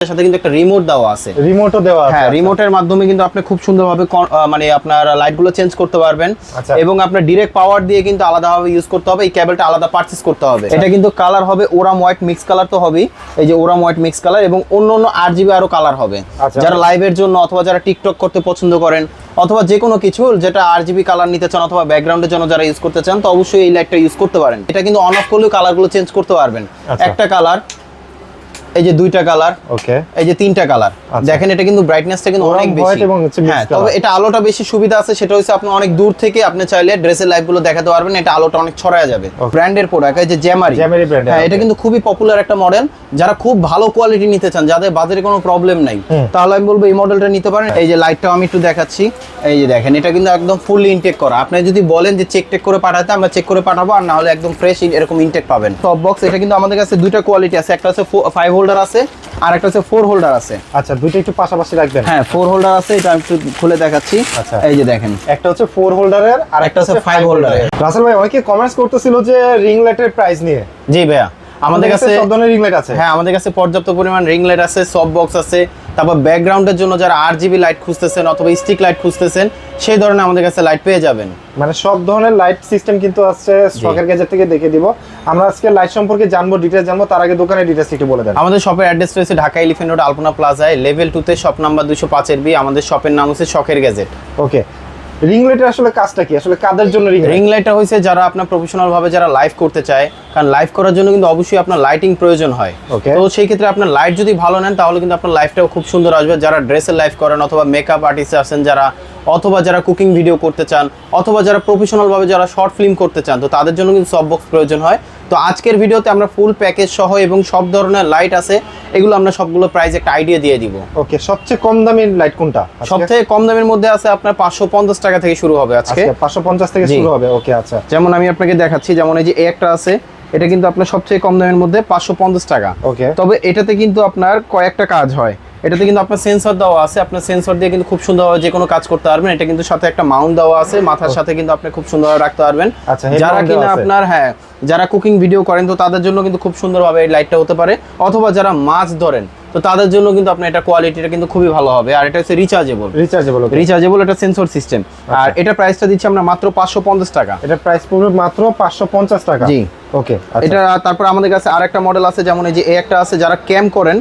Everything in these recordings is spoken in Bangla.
সাথে কিন্তু একটা রিমোট দেওয়া আছে রিমোটও দেওয়া আছে হ্যাঁ রিমোটের মাধ্যমে কিন্তু আপনি খুব সুন্দরভাবে মানে আপনার লাইটগুলো চেঞ্জ করতে পারবেন আচ্ছা। এবং আপনার ডিরেক্ট পাওয়ার দিয়ে কিন্তু আলাদাভাবে ইউজ করতে হবে এই কেবলটা আলাদা পারচেজ করতে হবে আচ্ছা। এটা কিন্তু কালার হবে ওরাম হোয়াইট মিক্স কালার তো হবেই এই যে ওরাম হোয়াইট মিক্স কালার এবং অন্য অন্য আট জিবি আরও কালার হবে আচ্ছা। যারা লাইভের জন্য অথবা যারা টিকটক করতে পছন্দ করেন অথবা যে কোনো কিছু যেটা আর জিবি কালার নিতে চান অথবা ব্যাকগ্রাউন্ডের জন্য যারা ইউজ করতে চান তো অবশ্যই এই লাইটটা ইউজ করতে পারেন এটা কিন্তু অন অফ করলেও কালারগুলো চেঞ্জ করতে পারবেন আচ্ছা। একটা কালার এই যে দুইটা কালার ওকে। এই যে তিনটা কালার। আচ্ছা। দেখেন এটা কিন্তু ব্রাইটনেসটা কিন্তু অনেক বেশি। হ্যাঁ তবে এটা আলোটা বেশি সুবিধা আছে সেটা হচ্ছে আপনি অনেক দূর থেকে আপনি চাইলে ড্রেসের দেখাতে পারবেন এটা আলোটা অনেক ছড়ায় যাবে। ব্র্যান্ডের প্রোডাক্ট এই যে জ্যামারি brand এর, হ্যাঁ এটা কিন্তু খুবই পপুলার একটা মডেল যারা খুব ভালো কোয়ালিটি নিতে চান যাদের বাজারে কোনো প্রবলেম নাই তাহলে আমি বলব এই মডেলটা নিতে পারেন। এই যে লাইটটাও আমি একটু দেখাচ্ছি। এই যে দেখেন এটা কিন্তু একদম ফুললি ইনটেক করা। আপনি যদি বলেন যে চেক টেক করে পাঠাতে আমরা চেক করে পাঠাবো আর না হলে একদম ফ্রেশ এরকম ইনটেক পাবেন। টপ বক্স এটা কিন্তু আমাদের কাছে দুইটা কোয়ালিটি আছে একটা আছে ফাইভ হোল্ডার আছে আর একটা আছে ফোর হোল্ডার আছে। আচ্ছা দুইটা একটু পাশাপাশি রাখবেন? হ্যাঁ ফোর হোল্ডার আছে এটা আমি একটু খুলে দেখাচ্ছি। আচ্ছা। এই যে দেখেন। একটা হচ্ছে ফোর হোল্ডারের আর একটা হচ্ছে holder এর। রাসেল ভাই অনেকে কমেন্টস করতেছিল যে রিং লাইটের প্রাইস নিয়ে। জি ভাইয়া আমাদের কাছে সব ধরনের রিং লাইট আছে। হ্যাঁ আমাদের কাছে পর্যাপ্ত পরিমাণ রিং লাইট আছে সফট বক্স আছে তারপর ব্যাকগ্রাউন্ডের জন্য যারা আর জিবি লাইট খুঁজতেছেন অথবা স্টিক লাইট খুঁজতেছেন সেই ধরনের আমাদের কাছে লাইট পেয়ে যাবেন। মানে সব ধরনের লাইট সিস্টেম কিন্তু আছে স্টকের গ্যাজেট থেকে দেখে দিব। আমরা আজকে লাইট সম্পর্কে জানব ডিটেলস জানব তার আগে দোকানের ডিটেইলস একটু বলে দেন। আমাদের শপের অ্যাড্রেস রয়েছে ঢাকা এলিফেন্ট রোড আলপনা প্লাজায় লেভেল টুতে শপ নাম্বার দুশো পাঁচের বি আমাদের শপের নাম হচ্ছে শখের গ্যাজেট ওকে রিং লাইটের আসলে কাজটা কি? আসলে কাদের জন্য রিং রিং লাইটটা হয়েছে যারা আপনার প্রফেশনাল ভাবে যারা লাইভ করতে চায় কারণ লাইভ করার জন্য কিন্তু অবশ্যই আপনার লাইটিং প্রয়োজন হয়। Okay. তো সেই ক্ষেত্রে আপনার লাইট যদি ভালো নেন তাহলে কিন্তু আপনার লাইফটাও খুব সুন্দর আসবে। যারা ড্রেসের লাইভ করেন অথবা মেকআপ আর্টিস্ট আছেন যারা অথবা যারা কুকিং ভিডিও করতে চান অথবা যারা প্রফেশনাল ভাবে যারা শর্ট ফিল্ম করতে চান তো তাদের জন্য কিন্তু সব বক্স প্রয়োজন হয়। তো আজকের ভিডিওতে আমরা ফুল প্যাকেজ সহ এবং সব ধরনের লাইট আছে এগুলো আমরা সবগুলো প্রাইস একটা আইডিয়া দিয়ে দিব। ওকে সবচেয়ে কম দামের লাইট কোনটা সব থেকে কম দামের মধ্যে আছে আপনার পাঁচশো পঞ্চাশ টাকা থেকে শুরু হবে আজকে। পাঁচশো পঞ্চাশ থেকে শুরু হবে ওকে আচ্ছা। যেমন আমি আপনাকে দেখাচ্ছি যেমন এই যে একটা আছে এটা কিন্তু আপনার সবচেয়ে কম দামের মধ্যে পাঁচশো পঞ্চাশ টাকা। ওকে। তবে এটাতে কিন্তু আপনার কয়েকটা কাজ হয়। এটাতে কিন্তু আপনার সেন্সর দেওয়া আছে। আপনার সেন্সর দিয়ে কিন্তু খুব সুন্দরভাবে যে কোনো কাজ করতে পারবেন। এটা কিন্তু সাথে একটা মাউন্ট দেওয়া আছে। মাথার সাথে কিন্তু আপনি খুব সুন্দর রাখতে পারবেন। আচ্ছা, যারা কিনা আপনার হ্যাঁ যারা কুকিং ভিডিও করেন তো তাদের জন্য কিন্তু খুব সুন্দরভাবে এই লাইটটা হতে পারে। অথবা যারা মাছ ধরেন তো তাদের জন্য কিন্তু আপনার এটা কোয়ালিটিটা কিন্তু খুবই ভালো হবে। আর এটা হচ্ছে রিচার্জেবল রিচার্জেবল রিচার্জেবল এটা সেন্সর সিস্টেম আর এটা প্রাইসটা দিচ্ছি আমরা মাত্র পাঁচশো পঞ্চাশ টাকা। এটা প্রাইস পড়বে মাত্র পাঁচশো পঞ্চাশ টাকা। জি। ওকে এটা তারপর আমাদের কাছে আরেকটা মডেল আছে যেমন এই যে একটা আছে যারা ক্যাম্প করেন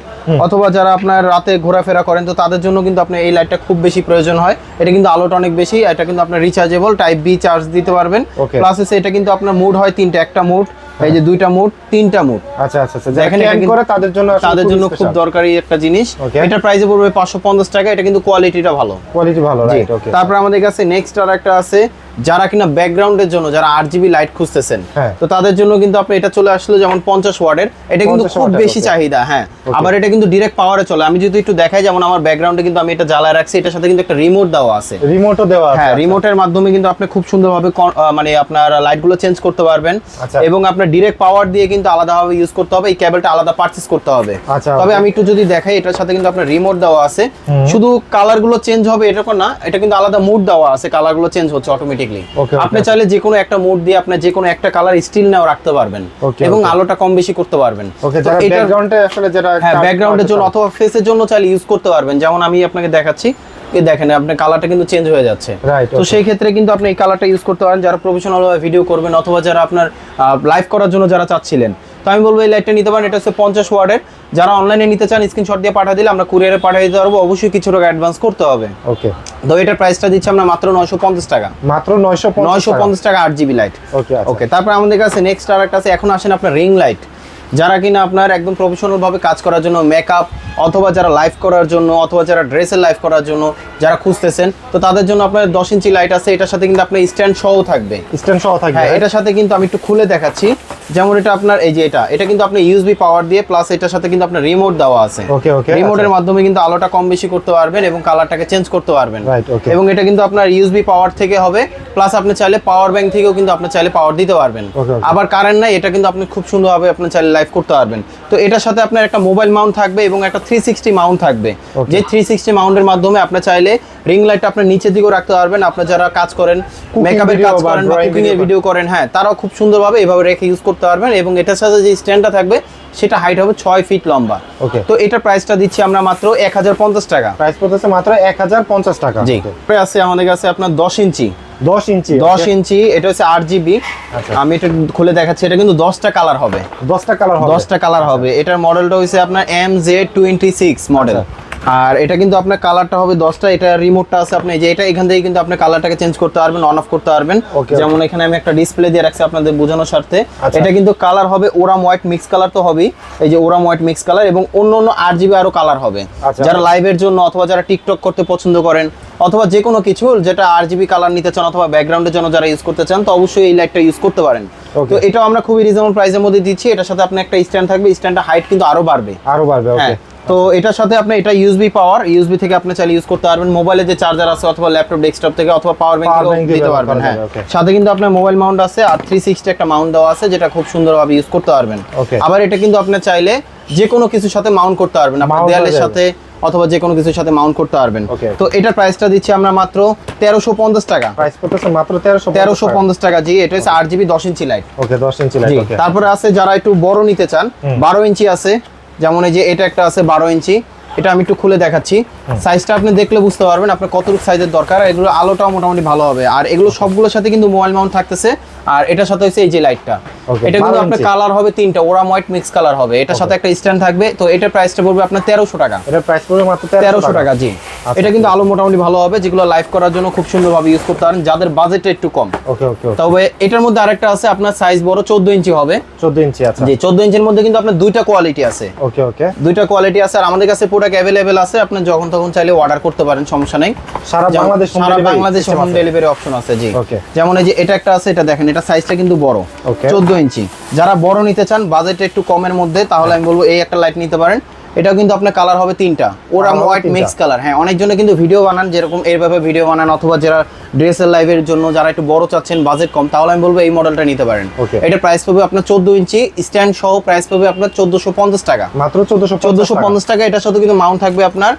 অথবা যারা আপনার রাতে ঘোরাফেরা করেন তো তাদের জন্য কিন্তু আপনার এই লাইটটা খুব বেশি প্রয়োজন হয়। এটা কিন্তু আলোটা অনেক বেশি এটা কিন্তু আপনার রিচার্জেবল টাইপ বি চার্জ দিতে পারবেন. প্লাস এটা কিন্তু আপনার মুড হয় তিনটা একটা মুড এই যে দুইটা মুড তিনটা মুড আচ্ছা আচ্ছা আচ্ছা। এটা করে তাদের জন্য তাদের জন্য খুব দরকারি একটা জিনিস। এটা প্রাইসে পড়বে পাঁচশো পঞ্চাশ টাকা এটা কিন্তু কোয়ালিটিটা ভালো। কোয়ালিটি ভালো রাইট ওকে তারপর আমাদের কাছে নেক্সট আর একটা আছে যারা কিনা ব্যাকগ্রাউন্ডের জন্য যারা আট জিবি লাইট খুঁজতেছেন হ্যাঁ। তো তাদের জন্য কিন্তু আপনি এটা চলে আসলো যেমন পঞ্চাশ ওয়ার্ডের এটা কিন্তু খুব বেশি চাহিদা হ্যাঁ। আবার এটা কিন্তু ডিরেক্ট পাওয়ারে চলে। আমি যদি একটু দেখাই যেমন আমার ব্যাকগ্রাউন্ডে কিন্তু আমি এটা জ্বালায় রাখছি এটার সাথে কিন্তু একটা রিমোট দেওয়া আছে। রিমোটও দেওয়া আছে হ্যাঁ আচ্ছা। রিমোটের মাধ্যমে কিন্তু আপনি খুব সুন্দরভাবে মানে আপনার লাইটগুলো চেঞ্জ করতে পারবেন আচ্ছা। এবং আপনার ডিরেক্ট পাওয়ার দিয়ে কিন্তু আলাদাভাবে ইউজ করতে হবে এই কেবলটা আলাদা পারচেজ করতে হবে। আচ্ছা, তবে আমি একটু যদি দেখাই এটার সাথে কিন্তু আপনার রিমোট দেওয়া আছে। শুধু কালারগুলো চেঞ্জ হবে এরকম না এটা কিন্তু আলাদা মুড দেওয়া আছে কালারগুলো চেঞ্জ হচ্ছে অটোমেটিকলি আপনি চাইলে যে কোনো একটা মুড দিয়ে আপনি যে কোনো একটা কালার স্টিল নাও রাখতে পারবেন এবং আলোটা কম বেশি করতে পারবেন। ব্যাকগ্রাউন্ডে আসলে যারা হ্যাঁ ব্যাকগ্রাউন্ডের জন্য অথবা ফেসের জন্য চাইলে ইউজ করতে পারবেন। যেমন আমি আপনাকে দেখাচ্ছি এই দেখেন আপনার কালারটা কিন্তু চেঞ্জ হয়ে যাচ্ছে। তো সেই ক্ষেত্রে কিন্তু আপনি এই কালারটা ইউজ করতে পারেন। যারা প্রফেশনাল ভিডিও করবেন অথবা যারা আপনার লাইভ করার জন্য যারা চাচ্ছিলেন। তো আমি বলব এই লাইটটা নিতে পারেন। এটা হচ্ছে পঞ্চাশ ওয়ার্ডের যারা অনলাইনে নিতে চান স্ক্রিনশট দিয়ে পাঠিয়ে দিলে আমরা কুরিয়ারে পাঠিয়ে দিতে পারব অবশ্যই কিছু টাকা অ্যাডভান্স করতে হবে। ওকে তো এটার প্রাইসটা দিচ্ছি আমরা মাত্র নয়শো পঞ্চাশ টাকা। মাত্র 950 নয়শো টাকা। পঞ্চাশ টাকা আট জিবি লাইট ওকে আচ্ছা। ওকে তারপর আমাদের কাছে নেক্সট আর একটা আছে এখন আসেন আপনার রিং লাইট যারা কিনা আপনার একদম প্রফেশনাল ভাবে কাজ করার জন্য মেকআপ অথবা যারা লাইভ করার জন্য অথবা যারা ড্রেসের লাইভ করার জন্য যারা খুঁজতেছেন তো তাদের জন্য আপনার দশ ইঞ্চি লাইট আছে এটার সাথে কিন্তু আপনার স্ট্যান্ড সহ থাকবে। স্ট্যান্ড সহ থাকবে হ্যাঁ এটার সাথে কিন্তু আমি একটু খুলে দেখাচ্ছি। যেমন এটা আপনার এই যে এটা এটা কিন্তু আপনি ইউএসবি পাওয়ার দিয়ে প্লাস এটার সাথে কিন্তু আপনার রিমোট দেওয়া আছে Okay, okay, রিমোটের। মাধ্যমে কিন্তু আলোটা কম বেশি করতে পারবেন এবং কালারটাকে চেঞ্জ করতে পারবেন. এবং এটা কিন্তু আপনার ইউএসবি পাওয়ার থেকে হবে প্লাস আপনি চাইলে পাওয়ার ব্যাংক থেকেও কিন্তু আপনি চাইলে পাওয়ার দিতে পারবেন. আবার কারেন্ট নাই এটা কিন্তু আপনি খুব সুন্দরভাবে আপনি চাইলে লাইভ করতে পারবেন তো এটার সাথে আপনার একটা মোবাইল মাউন্ট থাকবে এবং একটা থ্রি সিক্সটি মাউন্ট থাকবে যে থ্রি সিক্সটি মাউন্টের মাধ্যমে আপনি চাইলে রিং লাইটটা আপনার নিচের দিকেও রাখতে পারবেন। আপনার যারা কাজ করেন মেকআপের কাজ করেন বা কুকিং এর ভিডিও করেন হ্যাঁ তারাও খুব সুন্দরভাবে এভাবে রেখে ইউজ করতে পারবেন এবং এটার সাথে যে স্ট্যান্ডটা থাকবে সেটা হাইট হবে ছয় ফিট লম্বা। Okay. তো এটার প্রাইসটা দিচ্ছি আমরা মাত্র এক হাজার পঞ্চাশ টাকা। প্রাইস পড়তেছে মাত্র এক হাজার পঞ্চাশ টাকা। জি। আছে আমাদের কাছে আপনার দশ ইঞ্চি। দশ ইঞ্চি দশ ইঞ্চি এটা হচ্ছে আট জিবি আচ্ছা। আমি এটা খুলে দেখাচ্ছি এটা কিন্তু দশটা কালার হবে। দশটা কালার হবে। দশটা কালার হবে। এটার মডেলটা হচ্ছে আপনার M J twenty six model. আর এটা কিন্তু আপনার কালারটা হবে দশটা এটা রিমোটটা আছে আপনি যে এটা এখান থেকে কিন্তু আপনি কালারটাকে চেঞ্জ করতে পারবেন অন অফ করতে পারবেন। যেমন এখানে আমি একটা ডিসপ্লে দিয়ে রাখছি আপনাদের বোঝানোর স্বার্থে। আচ্ছা। এটা কিন্তু কালার হবে ওরাম হোয়াইট মিক্স কালার তো হবেই। এই যে ওরাম হোয়াইট মিক্স কালার এবং অন্য অন্য আট জিবি আরও কালার হবে। আচ্ছা। যারা লাইভের জন্য অথবা যারা টিকটক করতে পছন্দ করেন অথবা যে কোনো কিছু যেটা আর জিবি কালার নিতে চান অথবা ব্যাকগ্রাউন্ডের জন্য যারা ইউজ করতে চান তো অবশ্যই এই লাইটটা ইউজ করতে পারেন। তো এটাও আমরা খুবই রিজনেবল প্রাইসের মধ্যে দিচ্ছি। এটার সাথে আপনার একটা স্ট্যান্ড থাকবে। স্ট্যান্ডটা হাইট কিন্তু আরও বাড়বে। আরও বাড়বে ওকে হ্যাঁ। তো এটার সাথে আপনি এটা ইউএসবি পাওয়ার ইউএসবি থেকে আপনি চাইলে ইউজ করতে পারবেন। মোবাইলে যে চার্জার আছে অথবা ল্যাপটপ ডেস্কটপ থেকে অথবা পাওয়ার ব্যাংক দিয়ে দিতে পারবেন হ্যাঁ। সাথে কিন্তু আপনার মোবাইল মাউন্ট আছে আর থ্রি সিক্সটি একটা মাউন্ট দেওয়া আছে যেটা খুব সুন্দরভাবে ইউজ করতে পারবেন. আবার এটা কিন্তু আপনি চাইলে যে কোনো কিছুর সাথে মাউন্ট করতে পারবেন আপনার দেয়ালের সাথে অথবা যে কোনো কিছুর সাথে মাউন্ট করতে পারবেন। তো এটার প্রাইসটা দিচ্ছি আমরা মাত্র তেরোশো পঞ্চাশ টাকা। প্রাইস পড়তেছে মাত্র তেরোশো তেরোশো পঞ্চাশ টাকা জি এটা হচ্ছে আট জিবি দশ ইঞ্চি লাইট ওকে দশ ইঞ্চি লাইট ওকে তারপরে আছে যারা একটু বড় নিতে চান বারো ইঞ্চি আছে যেমন এই যে এটা একটা আছে বারো ইঞ্চি। এটা আমি একটু খুলে দেখাচ্ছি। সাইজটা আপনি দেখলে বুঝতে পারবেন আপনার কতটুকু সাইজের দরকার এগুলো আলোটাও মোটামুটি ভালো হবে। আর এগুলো সবগুলোর সাথে কিন্তু মোবাইল মাউন্ট থাকতেছে। আর এটার সাথে হচ্ছে এই যে লাইটটা এটা কিন্তু আপনার কালার হবে তিনটা ওরা হোয়াইট মিক্স কালার হবে। এটার সাথে একটা স্ট্যান্ড থাকবে তো এটার প্রাইসটা পড়বে আপনার তেরোশো টাকা। এটার প্রাইস পড়বে মাত্র তেরোশো টাকা। জি। আচ্ছা, এটা কিন্তু আলো মোটামুটি ভালো হবে যেগুলো লাইভ করার জন্য খুব সুন্দরভাবে ইউজ করতে পারেন। যাদের বাজেটটা একটু কম। ওকে ওকে তবে এটার মধ্যে আরেকটা আছে আপনার সাইজ বড় চোদ্দ ইঞ্চি হবে। চোদ্দ ইঞ্চি আচ্ছা। জি চোদ্দ ইঞ্চির মধ্যে কিন্তু আপনার দুইটা কোয়ালিটি আছে। ওকে ওকে দুইটা কোয়ালিটি আছে আর আমাদের কাছে প্রোডাক্ট অ্যাভেলেবেল আছে আপনি যখন তখন চাইলে অর্ডার করতে পারেন সমস্যা নেই। সারা বাংলাদেশ সারা বাংলাদেশে হোম ডেলিভারি অপশন আছে জি। Okay. যেমন এই যে এটা একটা আছে এটা দেখেন এটা সাইজটা কিন্তু বড়. চোদ্দ ইঞ্চি। যারা বড় নিতে চান বাজেট একটু কমের মধ্যে তাহলে আমি বলব এই একটা লাইট নিতে পারেন। এটাও কিন্তু আপনার কালার হবে তিনটা। ওরা হোয়াইট মিক্স কালার হ্যাঁ অনেকজনে কিন্তু ভিডিও বানান যেরকম এইভাবে ভিডিও বানান অথবা যারা ড্রেসের লাইভের জন্য যারা একটু বড় চাচ্ছেন বাজেট কম তাহলে আমি বলব এই মডেলটা নিতে পারেন। এটা প্রাইস পাবে আপনার চোদ্দ ইঞ্চি স্ট্যান্ড সহ প্রাইস পাবে আপনার চোদ্দশো পঞ্চাশ টাকা। মাত্র চোদ্দশো চোদ্দশো পঞ্চাশ টাকা এটার সাথে কিন্তু মাউন্ট থাকবে আপনার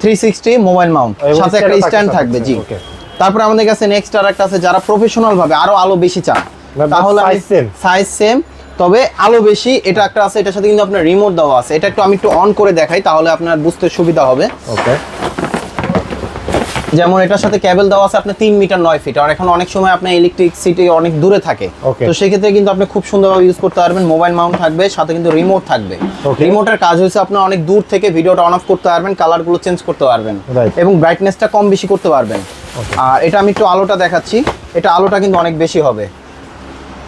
থ্রি সিক্সটি মোবাইল মাউন্ট সাথে একটা স্ট্যান্ড থাকবে, জি. তারপরে আমাদের কাছে নেক্সট আর একটা আছে যারা প্রফেশনাল ভাবে আরও আলো বেশি চান তাহলে? সাইজ সেম তবে আলো বেশি এটা একটা আছে এটার সাথে কিন্তু আপনার রিমোট দেওয়া আছে। এটা একটু আমি একটু অন করে দেখাই তাহলে আপনার বুঝতে সুবিধা হবে। ওকে যেমন এটার সাথে কেবল দেওয়া আছে আপনার তিন মিটার নয় ফিট আর এখন অনেক সময় আপনার ইলেকট্রিক সিটি অনেক দূরে থাকে. তো সেক্ষেত্রে কিন্তু আপনি খুব সুন্দরভাবে ইউজ করতে পারবেন। মোবাইল মাউন্ট থাকবে সাথে কিন্তু রিমোট থাকবে. রিমোটের কাজ হচ্ছে আপনার অনেক দূর থেকে ভিডিওটা অন অফ করতে পারবেন কালারগুলো চেঞ্জ করতে পারবেন। এবং ব্রাইটনেসটা কম বেশি করতে পারবেন। আর এটা আমি একটু আলোটা দেখাচ্ছি। এটা আলোটা কিন্তু অনেক বেশি হবে।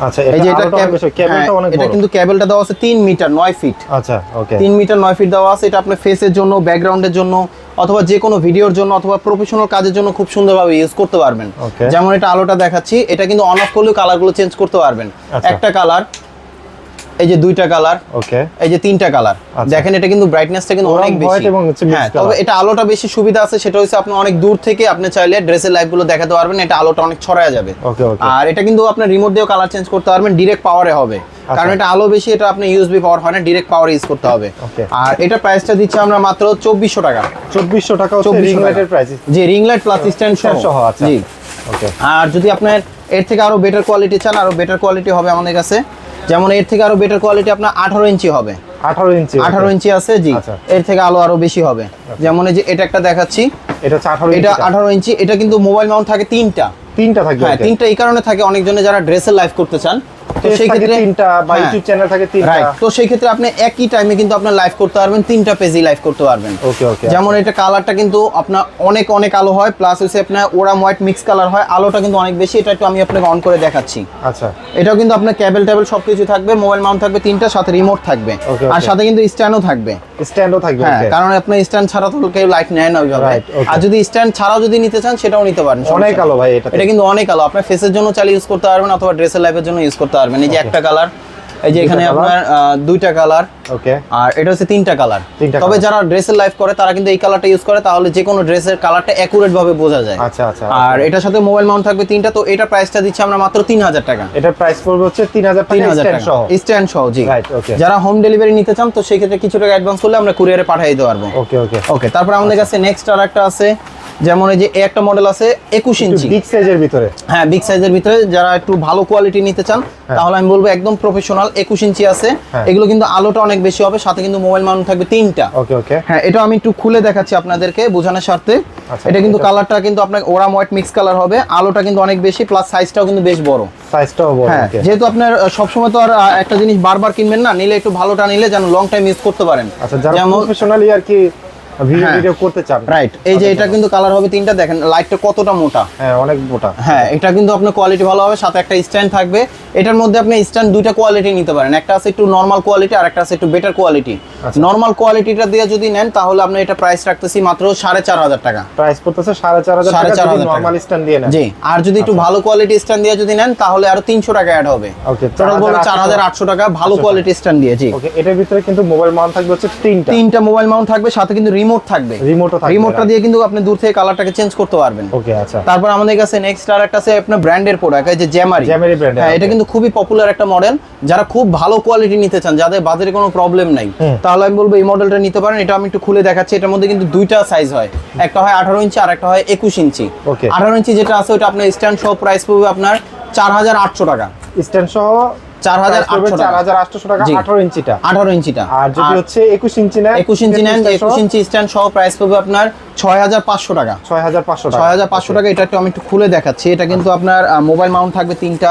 আচ্ছা এই যে এটা আলোটা অনেক বেশি, হ্যাঁ, কেবলটা অনেক এটা কিন্তু কেবলটা দেওয়া আছে তিন মিটার নয় ফিট আচ্ছা ওকে মিটার ফিট দেওয়া আছে এটা আপনার ফেসের জন্য ব্যাকগ্রাউন্ডের জন্য অথবা যে কোনো ভিডিওর জন্য অথবা প্রফেশনাল কাজের জন্য খুব সুন্দরভাবে ইউজ করতে পারবেন। যেমন এটা আলোটা দেখাচ্ছি এটা কিন্তু অন অফ করলেও কালারগুলো চেঞ্জ করতে পারবেন। আচ্ছা। একটা কালার এই যে দুইটা কালার ওকে। এই যে তিনটা কালার। আচ্ছা। দেখেন এটা কিন্তু ব্রাইটনেসটা কিন্তু অনেক বেশি। হ্যাঁ তবে এটা আলোটা বেশি সুবিধা আছে সেটা হচ্ছে আপনি অনেক দূর থেকে আপনি চাইলে ড্রেসের লাইভগুলো দেখাতে পারবেন এটা আলোটা অনেক ছড়ায় যাবে। আর এটা কিন্তু আপনার রিমোট দিয়েও কালার চেঞ্জ করতে পারবেন ডিরেক্ট পাওয়ারে হবে। কারণ এটা আলো বেশি এটা আপনি ইউএসবি পাওয়ার হয় না ডিরেক্ট পাওয়ার ইউজ করতে হবে। আর এটা প্রাইসটা দিচ্ছি আমরা মাত্র চব্বিশশো টাকা। চব্বিশশো টাকা হচ্ছে রিং লাইটের প্রাইস জি রিং লাইট প্লাস স্ট্যান্ড সহ, আচ্ছা। জি। ওকে। আর যদি আপনার এর থেকে আরও বেটার কোয়ালিটি চান আরও বেটার কোয়ালিটি হবে আমাদের কাছে। যেমন এর থেকে আরও বেটার কোয়ালিটি আপনার আঠারো ইঞ্চি হবে। আঠারো ইঞ্চি আঠারো ইঞ্চি আছে জি। আচ্ছা। এর থেকে আলো আরও বেশি হবে। যেমন এই যে এটা একটা দেখাচ্ছি। এটা আঠারো এটা ইঞ্চি আঠারো ইঞ্চি এটা কিন্তু মোবাইল মাউন্ট থাকে তিনটা। তিনটা থাকে হ্যাঁ তিনটা এই কারণে থাকে অনেকজনে যারা ড্রেসের লাইভ করতে চান তো সেই ক্ষেত্রে তিনটা বা ইউটিউব চ্যানেল থাকে তিনটা। তো সেই ক্ষেত্রে আপনি একই টাইমে কিন্তু আপনার লাইভ করতে পারবেন তিনটা পেজই লাইভ করতে পারবেন। ওকে ওকে যেমন এটা কালারটা কিন্তু আপনার অনেক অনেক আলো হয় প্লাস হচ্ছে আপনার ওরাম হোয়াইট মিক্স কালার হয় আলোটা কিন্তু অনেক বেশি এটা একটু আমি আপনাকে অন করে দেখাচ্ছি। আচ্ছা। এটাও কিন্তু আপনার ক্যাবেল ট্যাবেল সবকিছু থাকবে মোবাইল মাউন্ট থাকবে তিনটা সাথে রিমোট থাকবে। আর সাথে কিন্তু স্ট্যান্ডও থাকবে। স্ট্যান্ডও থাকবে হ্যাঁ কারণ আপনি স্ট্যান্ড ছাড়া তো কেউ লাইট নেয় না ওইভাবে। আর যদি স্ট্যান্ড ছাড়াও যদি নিতে চান সেটাও নিতে পারেন অনেক আলো ভাই এটা এটা কিন্তু অনেক আলো। আপনার ফেসের জন্য চালিয়ে ইউজ করতে পারবেন অথবা ড্রেসের লাইফের জন্য ইউজ করতে পারবেন। এই যে একটা কালার এই যে এখানে আপনার দুইটা কালার ওকে আর এটা হচ্ছে তিনটা কালার তবে যারা ড্রেসের লাইফ করে তারা কিন্তু এই কালারটা ইউজ করে তাহলে যে কোনো ড্রেসের কালারটা অ্যাকুরেট ভাবে বোঝা যায়। আচ্ছা আচ্ছা আর এটার সাথে মোবাইল মাউন্ট থাকবে তিনটা তো এটা প্রাইসটা দিচ্ছি আমরা মাত্র তিন হাজার টাকা। এটার প্রাইস পড়বে হচ্ছে তিন হাজার তিন টাকা হাজার স্ট্যান্ড টাকা। সহ। স্ট্যান্ড সহ জি. যারা হোম ডেলিভারি নিতে চান তো সেই ক্ষেত্রে কিছু টাকা অ্যাডভান্স করলে আমরা কুরিয়ারে পাঠিয়ে দিতে পারব। ওকে ওকে ওকে তারপর আমাদের কাছে নেক্সট আর একটা আছে। যেমন এই যে একটা মডেল আছে একুশ ইঞ্চি। বিগ সাইজের ভিতরে। হ্যাঁ বিগ সাইজের ভিতরে যারা একটু ভালো কোয়ালিটি নিতে চান তাহলে আমি বলব একদম প্রফেশনাল একুশ ইঞ্চি আছে। হ্যাঁ। এগুলো কিন্তু আলোটা অনেক বেশি হবে সাথে কিন্তু মোবাইল মাউন্ট থাকবে তিনটা। ওকে ওকে হ্যাঁ এটা আমি একটু খুলে দেখাচ্ছি আপনাদেরকে বোঝানোর স্বার্থে। আচ্ছা, এটা কিন্তু কালারটা কিন্তু আপনার ওরাম হোয়াইট মিক্স কালার হবে আলোটা কিন্তু অনেক বেশি প্লাস সাইজটাও কিন্তু বেশ বড়। সাইজটাও বড় হ্যাঁ যেহেতু আপনার সবসময় তো আর একটা জিনিস বারবার কিনবেন না নিলে একটু ভালোটা নিলে যেন লং টাইম ইউজ করতে পারেন। আচ্ছা যারা যেমন প্রফেশনালি আর কি ভিডিও হ্যাঁ। ভিডিও করতে চান। রাইট এই যে এটা কিন্তু কালার হবে তিনটা দেখেন লাইটটা কতটা মোটা? হ্যাঁ অনেক মোটা। হ্যাঁ এটা কিন্তু আপনার কোয়ালিটি ভালো হবে সাথে একটা স্ট্যান্ড থাকবে। এটার মধ্যে আপনি স্ট্যান্ড দুইটা কোয়ালিটি নিতে পারেন একটা আছে একটু নর্মাল কোয়ালিটি আর একটা আছে একটু বেটার কোয়ালিটি আচ্ছা। নর্মাল কোয়ালিটিটা দিয়ে যদি নেন তাহলে আপনি এটা প্রাইস রাখতেছি মাত্র সাড়ে চার হাজার টাকা। প্রাইস পড়তেছে সাড়ে চার হাজার সাড়ে চার হাজার নর্মাল স্ট্যান্ড দিয়ে নেন। জি আর যদি একটু আচ্ছা। ভালো কোয়ালিটি স্ট্যান্ড দিয়ে যদি নেন তাহলে আরও তিনশো টাকা অ্যাড হবে। টোটাল বলব চার হাজার আটশো টাকা। ভালো আচ্ছা। কোয়ালিটি স্ট্যান্ড দিয়ে জি। ওকে এটার ভিতরে কিন্তু মোবাইল মাউন্ট থাকবে হচ্ছে তিনটা। তিনটা মোবাইল মাউন্ট থাকবে সাথে কিন্তু রিমোট থাকবে। রিমোটও থাকবে রিমোটটা দিয়ে কিন্তু আপনি দূর থেকে কালারটাকে চেঞ্জ করতে পারবেন। ওকে আচ্ছা। তারপর আমাদের কাছে নেক্সট আর একটা আছে আপনার ব্র্যান্ডের প্রোডাক্ট এই যে জ্যামারি brand এর, হ্যাঁ এটা কিন্তু খুবই পপুলার একটা মডেল যারা খুব ভালো কোয়ালিটি নিতে চান যাদের বাজারে কোনো প্রবলেম নাই তাহলে আমি বলব এই মডেলটা নিতে পারেন। এটা আমি একটু খুলে দেখাচ্ছি এটার মধ্যে কিন্তু দুইটা সাইজ হয়। একটা হয় আঠারো ইঞ্চি আর একটা হয় একুশ ইঞ্চি. আঠারো ইঞ্চি যেটা আছে ওটা আপনার স্ট্যান্ড সহ প্রাইস পড়বে আপনার চার হাজার আটশো টাকা। স্ট্যান্ড সহ আপনার ছয় হাজার পাঁচশো টাকা। ছয় হাজার পাঁচশো ছয় হাজার পাঁচশো টাকা এটা একটু আমি একটু খুলে দেখাচ্ছি। এটা কিন্তু আপনার মোবাইল মাউন্ট থাকবে তিনটা।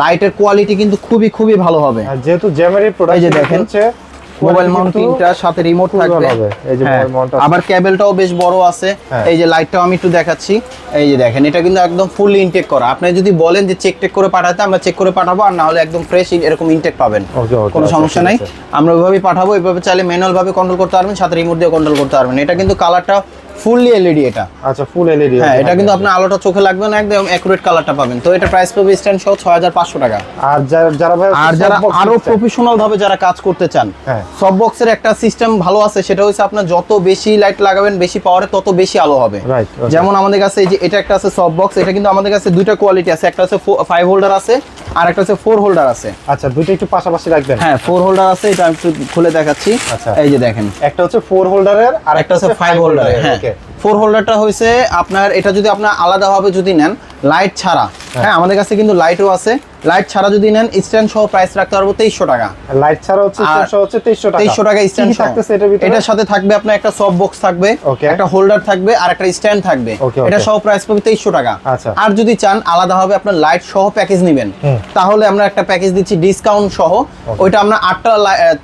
লাইটের কোয়ালিটি কিন্তু খুবই খুবই ভালো হবে। আর যেহেতু জ্যামারি প্রোডাক্ট যে দেখেন, মোবাইল মাউন্ট তিনটা সাথে রিমোট থাকবে। এই যে হ্যাঁ, আবার কেবলটাও বেশ বড় আছে। হ্যাঁ। এই যে লাইটটাও আমি একটু দেখাচ্ছি। এই যে দেখেন এটা কিন্তু একদম ফুল ইনটেক করা। আপনি যদি বলেন যে চেক টেক করে পাঠাতে আমরা চেক করে পাঠাবো আর না হলে একদম ফ্রেশ এরকম ইনটেক পাবেন। কোনো আচ্ছা, সমস্যা নাই। আমরা ওইভাবে পাঠাবো এইভাবে চাইলে ম্যানুয়াল ভাবে কন্ট্রোল করতে পারবেন সাথে রিমোট দিয়ে কন্ট্রোল করতে পারবেন। এটা কিন্তু কালারটা ফুললি এলইডি এটা। আচ্ছা ফুল এলইডি হ্যাঁ এটা কিন্তু আপনার আলোটা চোখে লাগবে না একদম অ্যাকুরেট কালারটা পাবেন। তো এটা প্রাইস পড়বে স্ট্যান্ড সহ ছয় হাজার পাঁচশো টাকা। আর যারা- যারা ভাই আর যারা আরও প্রফেশনাল ভাবে যারা কাজ করতে চান হ্যাঁ। সব বক্সের একটা সিস্টেম ভালো আছে সেটা হচ্ছে আপনার যত বেশি লাইট লাগাবেন বেশি পাওয়ারে তত বেশি আলো হবে। যেমন আমাদের কাছে এই যে এটা একটা আছে সব বক্স এটা কিন্তু আমাদের কাছে দুইটা কোয়ালিটি আছে একটা আছে ফাইভ হোল্ডার আছে আর একটা আছে ফোর হোল্ডার আছে। আচ্ছা দুটো একটু পাশাপাশি রাখবেন? হ্যাঁ ফোর হোল্ডার আছে এটা আমি একটু খুলে দেখাচ্ছি। আচ্ছা। এই যে দেখেন। একটা হচ্ছে ফোর হোল্ডারের আর একটা আছে ফাইভ হোল্ডারের হ্যাঁ। ফোর হোল্ডারটা হয়েছে আপনার এটা যদি আপনার আলাদাভাবে যদি নেন লাইট ছাড়া। হ্যাঁ। আমাদের কাছে কিন্তু লাইটও আছে। লাইট ছাড়া যদি নেন স্ট্যান্ড সহ প্রাইস রাখতে পারব তেইশশো টাকা। লাইট ছাড়া হচ্ছে হচ্ছে তেইশশো টাকা। তেইশশো টাকা স্ট্যান্ড থাকতেছে এটার সাথে থাকবে আপনার একটা সব বক্স থাকবে একটা হোল্ডার থাকবে আর একটা স্ট্যান্ড থাকবে। এটা সহ প্রাইস পাবে তেইশশো টাকা। আচ্ছা। আর যদি চান আলাদাভাবে আপনার লাইট সহ প্যাকেজ নেবেন তাহলে আমরা একটা প্যাকেজ দিচ্ছি ডিসকাউন্ট সহ। ওইটা আমরা আটটা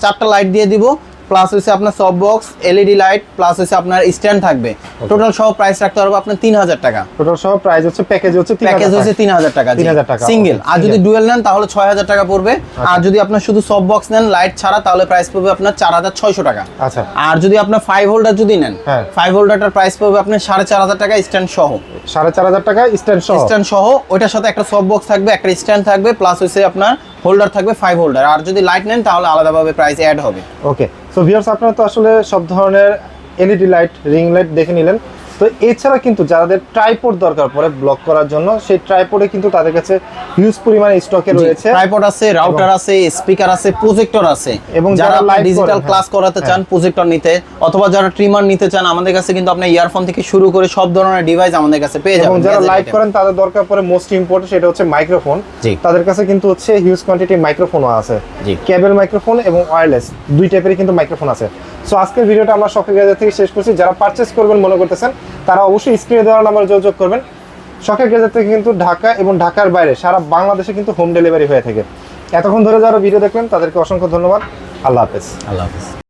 চারটা লাইট দিয়ে দিব। প্লাস হচ্ছে আপনার সব বক্স এলইডি লাইট প্লাস হচ্ছে আপনার স্ট্যান্ড থাকবে। টোটাল সহ প্রাইস রাখতে পারব আপনার তিন হাজার টাকা। টোটাল সহ প্রাইস হচ্ছে প্যাকেজ হচ্ছে প্যাকেজ হচ্ছে তিন হাজার টাকা 3,000 টাকা, সিঙ্গেল আর যদি ডুয়েল নেন তাহলে ছয় হাজার টাকা পড়বে। আর যদি আপনার শুধু সব বক্স নেন লাইট ছাড়া তাহলে প্রাইস পড়বে আপনার চার হাজার ছয়শো টাকা। আচ্ছা। আর যদি আপনার ফাইভ হোল্ডার যদি নেন। ফাইভ হোল্ডারটার প্রাইস পড়বে আপনার সাড়ে চার হাজার টাকা স্ট্যান্ড সহ। সাড়ে চার হাজার টাকা স্ট্যান্ড সহ। স্ট্যান্ড সহ ওইটার সাথে একটা সব বক্স থাকবে একটা স্ট্যান্ড থাকবে প্লাস হচ্ছে আপনার হোল্ডার থাকবে ফাইভ হোল্ডার আর যদি লাইট নেন তাহলে আলাদাভাবে প্রাইস অ্যাড হবে। ওকে সো ভিউয়ার্স আপনারা তো আসলে সব ধরনের এলইডি লাইট রিং লাইট দেখে নিলেন। তো এছাড়া কিন্তু যাদের ট্রাইপোড দরকার পড়ে ব্লক করার জন্য সেই ট্রাইপোডে কিন্তু তাদের কাছে হিউজ পরিমাণে স্টকে রয়েছে। ট্রাইপড আছে রাউটার আছে স্পিকার আছে প্রজেক্টর আছে। এবং যারা ডিজিটাল ক্লাস হ্যাঁ। করাতে চান প্রজেক্টর নিতে অথবা যারা ট্রিমার নিতে চান আমাদের কাছে কিন্তু আপনি ইয়ারফোন থেকে শুরু করে সব ধরনের ডিভাইস আমাদের কাছে পেয়ে এবং যাবেন যারা লাইভ করেন তাদের দরকার পড়ে মোস্ট ইম্পর্টেন্ট সেটা হচ্ছে মাইক্রোফোন তাদের কাছে কিন্তু হচ্ছে হিউজ কোয়ান্টিটি মাইক্রোফোনও আছে। কেবল মাইক্রোফোন এবং ওয়্যারলেস দুই টাইপেরই কিন্তু মাইক্রোফোন আছে। সো আজকের ভিডিওটা আমরা সকলের গেজার থেকে শেষ করছি। যারা পারচেস করবেন মনে করতেছেন তারা অবশ্যই স্ক্রিনে দেওয়ার নাম্বার যোগাযোগ করবেন। শখের গেজার থেকে কিন্তু ঢাকা এবং ঢাকার বাইরে সারা বাংলাদেশে কিন্তু হোম ডেলিভারি হয়ে থাকে। এতক্ষণ ধরে যারা ভিডিও দেখলেন, তাদেরকে অসংখ্য ধন্যবাদ। আল্লাহ হাফেজ। আল্লাহ হাফেজ।